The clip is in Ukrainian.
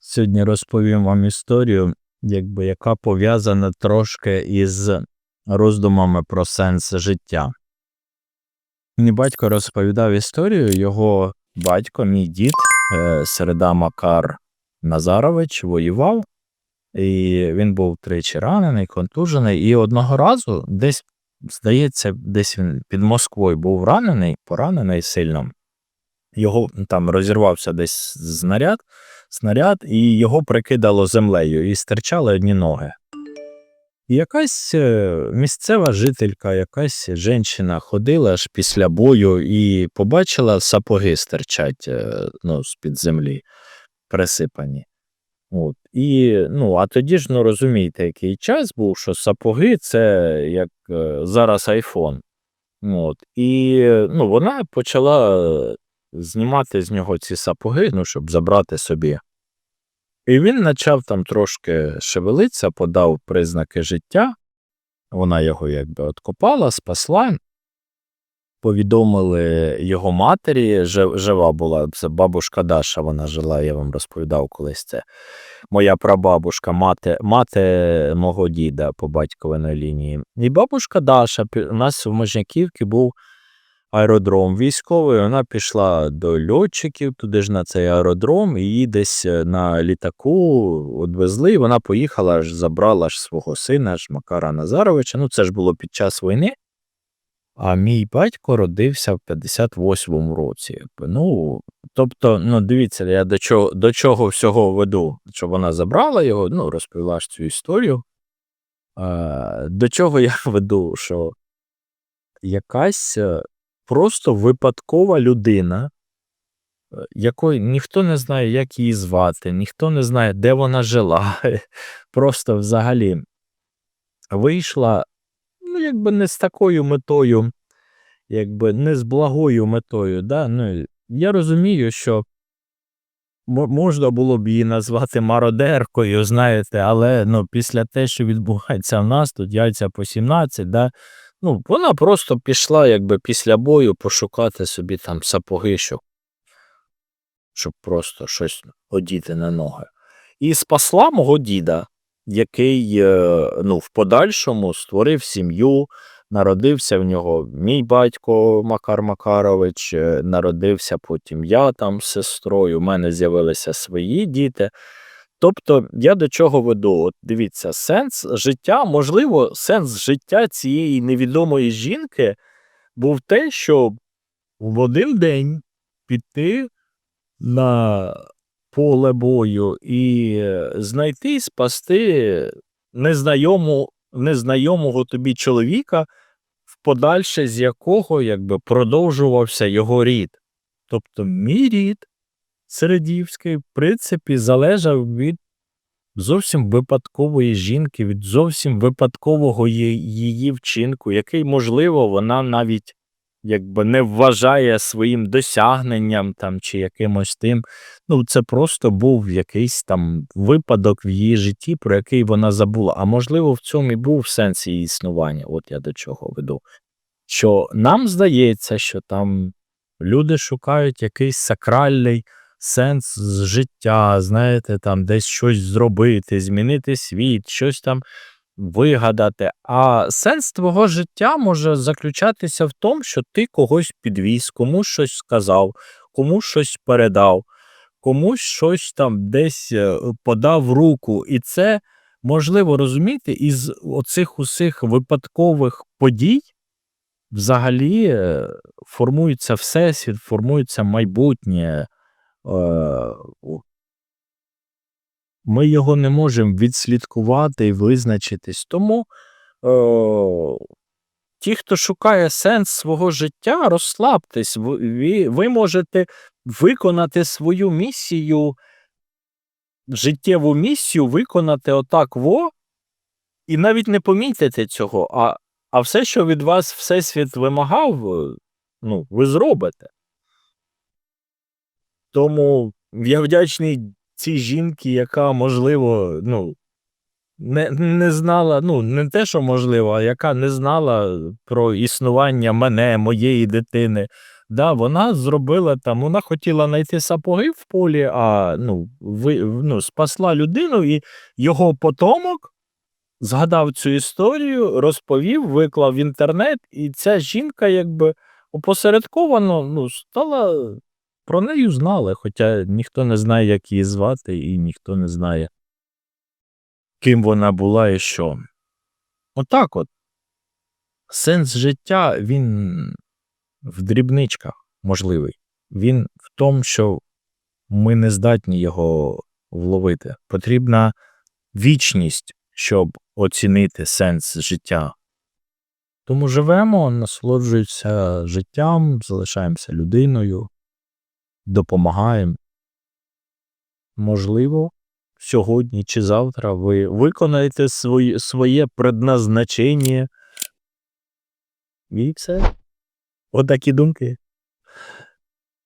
Сьогодні розповім вам історію, якби, яка пов'язана трошки із роздумами про сенс життя. Мій батько розповідав історію, його батько, мій дід, е, Середа Макар Назарович, воював, і він був тричі ранений, контужений, і одного разу десь, здається, десь він під Москвою був ранений, поранений сильно. Його там розірвався десь знаряд, снаряд, і його прикидало землею, і стирчали одні ноги. І якась е, місцева жителька, якась жінка ходила аж після бою і побачила сапоги стирчать е, ну, з-під землі, присипані. От. І, ну, а тоді ж, ну розумієте, який час був, що сапоги це як е, зараз айфон. От. І ну, вона почала знімати з нього ці сапоги, ну, щоб забрати собі. І він почав там трошки шевелитися, подав признаки життя. Вона його якби откопала, спасла. Повідомили його матері, жива була, це бабушка Даша, вона жила, я вам розповідав колись це. Моя прабабушка, мати, мати мого діда по батьковій лінії. І бабушка Даша, у нас в Можняківці був аеродром військовий, вона пішла до льотчиків туди ж на цей аеродром, і її десь е, на літаку відвезли, і вона поїхала, аж забрала ж свого сина, ж Макара Назаровича. Ну, це ж було під час війни. А мій батько родився в 58-му році. Ну, тобто, ну, дивіться, я до чого, до чого всього веду, що вона забрала його, ну, розповіла ж цю історію. До чого я веду, що якась е, просто випадкова людина, е, якої ніхто не знає, як її звати, ніхто не знає, де вона жила. Просто взагалі вийшла, ну, якби не з такою метою, якби не з благою метою. Да? Ну, я розумію, що можна було б її назвати мародеркою, знаєте, але ну, після те, що відбувається в нас, тут яйця по 17, да, ну, вона просто пішла якби після бою пошукати собі там сапоги, щоб, щоб просто щось одіти на ноги. І спасла мого діда, який е, ну, в подальшому створив сім'ю, народився в нього мій батько Макар Макарович, е, народився потім я там з сестрою, у мене з'явилися свої діти. Тобто, я до чого веду? От дивіться, сенс життя, можливо, сенс життя цієї невідомої жінки був те, що в один день піти на поле бою і е, знайти і спасти незнайому, незнайомого тобі чоловіка, в подальше з якого якби продовжувався його рід. Тобто, мій рід Середівський, в принципі, залежав від зовсім випадкової жінки, від зовсім випадкового її, вчинку, який, можливо, вона навіть якби не вважає своїм досягненням там чи якимось тим. Ну, це просто був якийсь там випадок в її житті, про який вона забула. А можливо, в цьому і був сенс її існування. От я до чого веду. Що нам здається, що там люди шукають якийсь сакральний сенс з життя, знаєте, там десь щось зробити, змінити світ, щось там вигадати. А сенс твого життя може заключатися в тому, що ти когось підвіз, комусь щось сказав, комусь щось передав, комусь щось там десь е, подав руку. І це можливо розуміти із оцих усіх випадкових подій. Взагалі е, формується всесвіт, формується майбутнє. Е, Ми його не можемо відслідкувати і визначитись. Тому е, ті, хто шукає сенс свого життя, розслабтесь. Ви, ви, ви можете виконати свою місію, життєву місію виконати отак во, і навіть не помітите цього. А, а все, що від вас Всесвіт вимагав, е, ну, ви зробите. Тому я вдячний цій жінці, яка, можливо, ну, не, не знала, ну, не те, що можливо, а яка не знала про існування мене, моєї дитини. Да, вона зробила там, вона хотіла знайти сапоги в полі, а ну, ви, ну, спасла людину, і його потомок згадав цю історію, розповів, виклав в інтернет, і ця жінка якби опосередковано ну, стала про неї знали, хоча ніхто не знає, як її звати, і ніхто не знає, ким вона була і що. Отак от. Сенс життя, він в дрібничках можливий. Він в тому, що ми не здатні його вловити. Потрібна вічність, щоб оцінити сенс життя. Тому живемо, насолоджуємося життям, залишаємося людиною, допомагаємо. Можливо, сьогодні чи завтра ви виконаєте своє, своє предназначення. І все. Отакі думки.